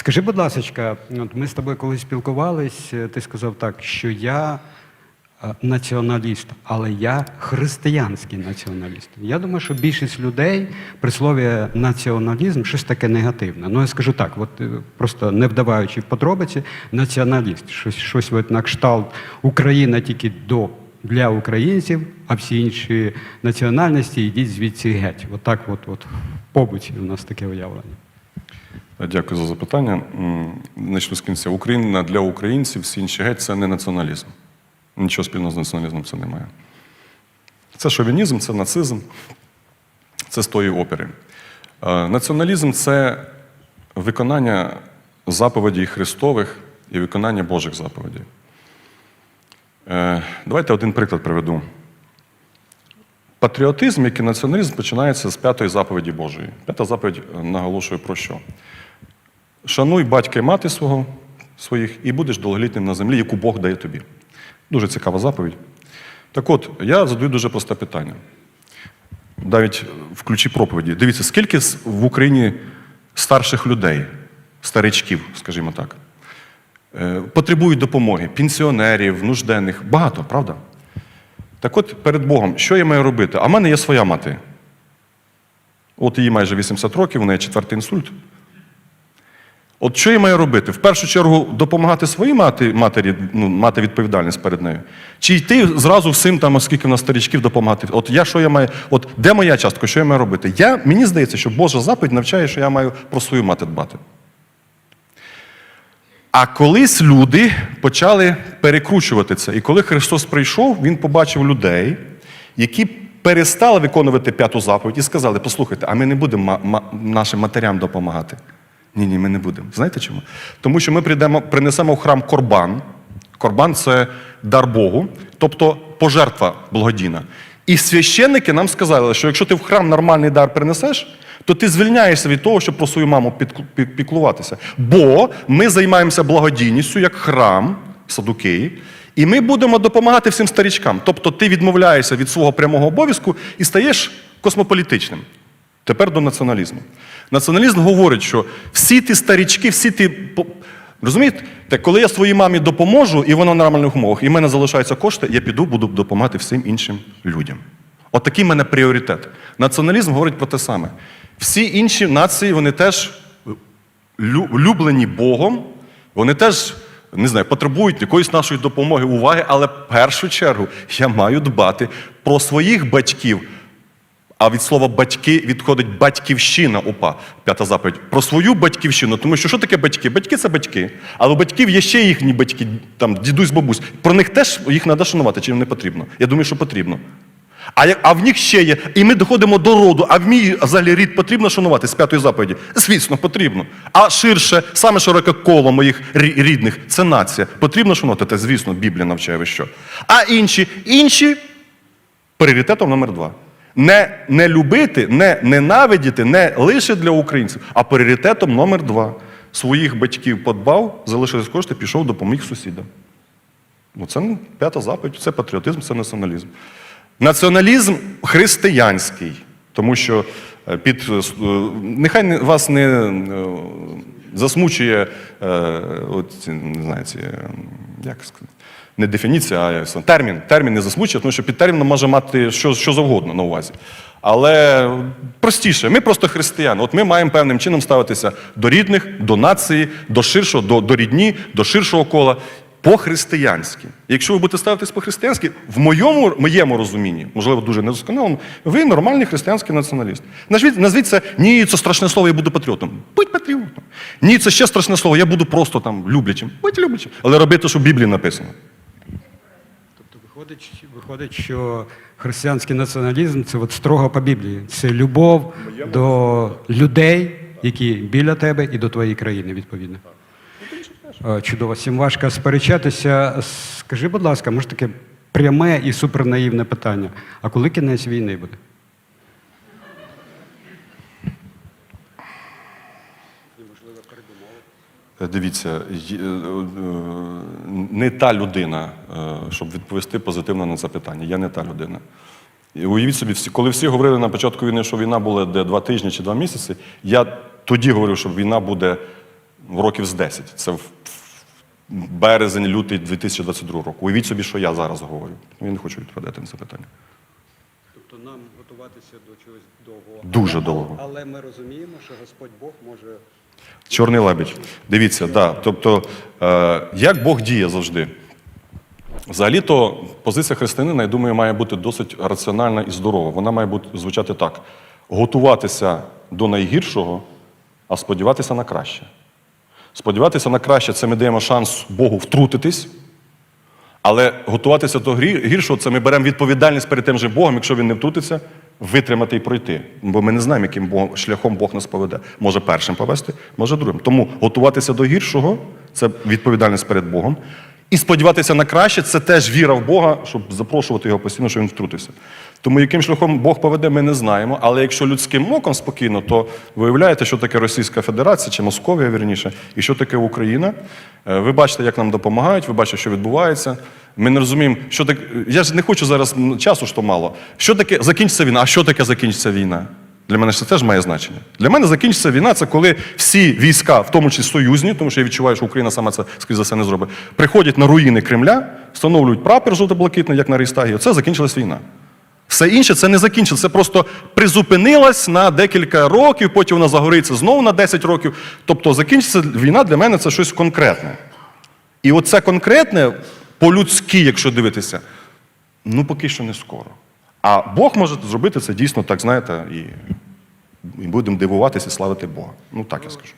Скажи, будь ласка, от ми з тобою колись спілкувались, е, ти сказав так, що я е, націоналіст, але я християнський націоналіст. Я думаю, що більшість людей при слові націоналізм щось таке негативне. Ну, я скажу так, от е, просто не вдаваючи в подробиці, націоналіст, щось, щось от на кшталт Україна тільки до. Для українців, а всі інші національності йдіть звідси геть. Отак, от, от, в побуті у нас таке уявлення. Дякую за запитання. Начну з кінця. Україна для українців, всі інші геть це не націоналізм. Нічого спільного з націоналізмом це немає. Це шовінізм, це нацизм, це з тої опери. Е, Націоналізм це виконання заповідей Христових і виконання Божих заповідей. Е, Давайте один приклад приведу. Патріотизм, як і націоналізм, починається з п'ятої заповіді Божої. П'ята заповідь е, наголошує про що? Шануй батька і мати свого, своїх, і будеш довголітнім на землі, яку Бог дає тобі. Дуже цікава заповідь. Так от, я задаю дуже просте питання. Навіть в ключі проповіді. Дивіться, скільки в Україні старших людей, старичків, скажімо так, е, потребують допомоги, пенсіонерів, нужденних. Багато, правда? Так от перед Богом, що я маю робити? А в мене є своя мати. От їй майже 80 років, у неї четвертий інсульт. От що я маю робити? В першу чергу допомагати своїй мати, матері, ну, мати відповідальність перед нею. Чи йти зразу всім, там, оскільки в нас старичків допомагати? От я що я маю, от де моя частка, що я маю робити? Я, мені здається, що Божа заповідь навчає, що я маю про свою мати дбати. А колись люди почали перекручувати це. І коли Христос прийшов, Він побачив людей, які перестали виконувати п'яту заповідь і сказали: послухайте, а ми не будемо нашим матерям допомагати. Ні, ні, ми не будемо. Знаєте чому? Тому що ми прийдемо, принесемо в храм корбан. Корбан це дар Богу, тобто пожертва благодійна. І священники нам сказали, що якщо ти в храм нормальний дар принесеш, то ти звільняєшся від того, щоб про свою маму піклуватися. Бо ми займаємося благодійністю як храм Садукеї, і ми будемо допомагати всім старічкам. Тобто ти відмовляєшся від свого прямого обов'язку і стаєш космополітичним. Тепер до націоналізму. Націоналізм говорить, що всі ті старічки, всі ті. Розумієте, Так коли я своїй мамі допоможу, і вона в нормальних умовах, і в мене залишаються кошти, я піду, буду допомагати всім іншим людям. От в мене пріоритет. Націоналізм говорить про те саме. Всі інші нації, вони теж лю- люблені Богом, вони теж. Не знаю, потребують якоїсь нашої допомоги, уваги, але в першу чергу я маю дбати про своїх батьків, а від слова батьки відходить батьківщина, упа, п'ята заповідь. Про свою батьківщину. Тому що що таке батьки? Батьки це батьки. Але у батьків є ще їхні батьки, там дідусь, бабусь. Про них теж їх треба шанувати, чи не потрібно? Я думаю, що потрібно. А, а в них ще є. І ми доходимо до роду, а в мій взагалі рід потрібно шанувати з п'ятої заповіді? Звісно, потрібно. А ширше, саме широке коло моїх рідних це нація. Потрібно шанувати? Та, звісно, Біблія навчає ви що. А інші, інші пріоритетом номер два. Не, не любити, не ненавидіти не лише для українців, а пріоритетом номер два. Своїх батьків подбав, залишились кошти, пішов, допоміг сусідам. Ну, це п'ята заповідь, це патріотизм, це націоналізм. Націоналізм християнський, тому що е, під е, е, нехай вас не засмучує от, не знаю, ці, як сказати, не дефініція, а як термін. Термін не засмучує, тому що під терміном може мати що, що завгодно на увазі. Але простіше, ми просто християни. От ми маємо певним чином ставитися до рідних, до нації, до ширшого, до, до рідні, до ширшого кола. По-християнськи. Якщо ви будете ставитись по-християнськи, в моєму, моєму розумінні, можливо, дуже недосконалому, ви нормальний християнський націоналіст. Назвіть, назвіть це, ні, це страшне слово, я буду патріотом. Будь патріотом. Ні, це ще страшне слово, я буду просто там люблячим. Будь люблячим. Але робити, що в Біблії написано. Тобто виходить, виходить, що християнський націоналізм це от строго по Біблії. Це любов до людей, які біля тебе, і до твоєї країни, відповідно. Е, Чудово, всім важко сперечатися. Скажи, будь ласка, може таке пряме і супернаївне питання. А коли кінець війни буде? Е, Дивіться, е, не та людина, щоб відповісти позитивно на це питання. Я не та людина. І уявіть собі, коли всі говорили на початку війни, що війна була де два тижні чи два місяці, я тоді говорив, що війна буде років з 10. Це в березень, лютий 2022 року. Уявіть собі, що я зараз говорю. Я не хочу відповідати на це питання. Тобто нам готуватися до чогось довгого. Дуже Але- довго. Але ми розуміємо, що Господь Бог може. Чорний лебідь. Дивіться, да. Тобто, е, як Бог діє завжди. Взагалі-то позиція християнина, я думаю, має бути досить раціональна і здорова. Вона має бути звучати так: готуватися до найгіршого, а сподіватися на краще. Сподіватися на краще це ми даємо шанс Богу втрутитись, але готуватися до гіршого це ми беремо відповідальність перед тим же Богом, якщо він не втрутиться, витримати і пройти. Бо ми не знаємо, яким шляхом Бог нас поведе. Може першим повести, може другим. Тому готуватися до гіршого це відповідальність перед Богом. І сподіватися на краще це теж віра в Бога, щоб запрошувати його постійно, щоб він втрутився. Тому яким шляхом Бог поведе, ми не знаємо. Але якщо людським оком спокійно, то ви уявляєте, що таке Російська Федерація чи Московія, вірніше, і що таке Україна. Е, Ви бачите, як нам допомагають, ви бачите, що відбувається. Ми не розуміємо, що таке. Я ж не хочу зараз часу, що мало. Що таке закінчиться війна? А що таке закінчиться війна? Для мене це теж має значення. Для мене закінчиться війна це коли всі війська, в тому числі союзні, тому що я відчуваю, що Україна сама це скоріш за все не зробить, приходять на руїни Кремля, встановлюють прапор жовто-блакитний, як на Рейстагі. Оце закінчилась війна. Все інше це не закінчилось, це просто призупинилось на декілька років, потім вона загориться знову на 10 років. Тобто закінчиться війна для мене це щось конкретне. І оце конкретне, по-людськи, якщо дивитися, ну поки що не скоро. А Бог може зробити це дійсно так, знаєте, і, і будемо дивуватися і славити Бога. Ну так я скажу.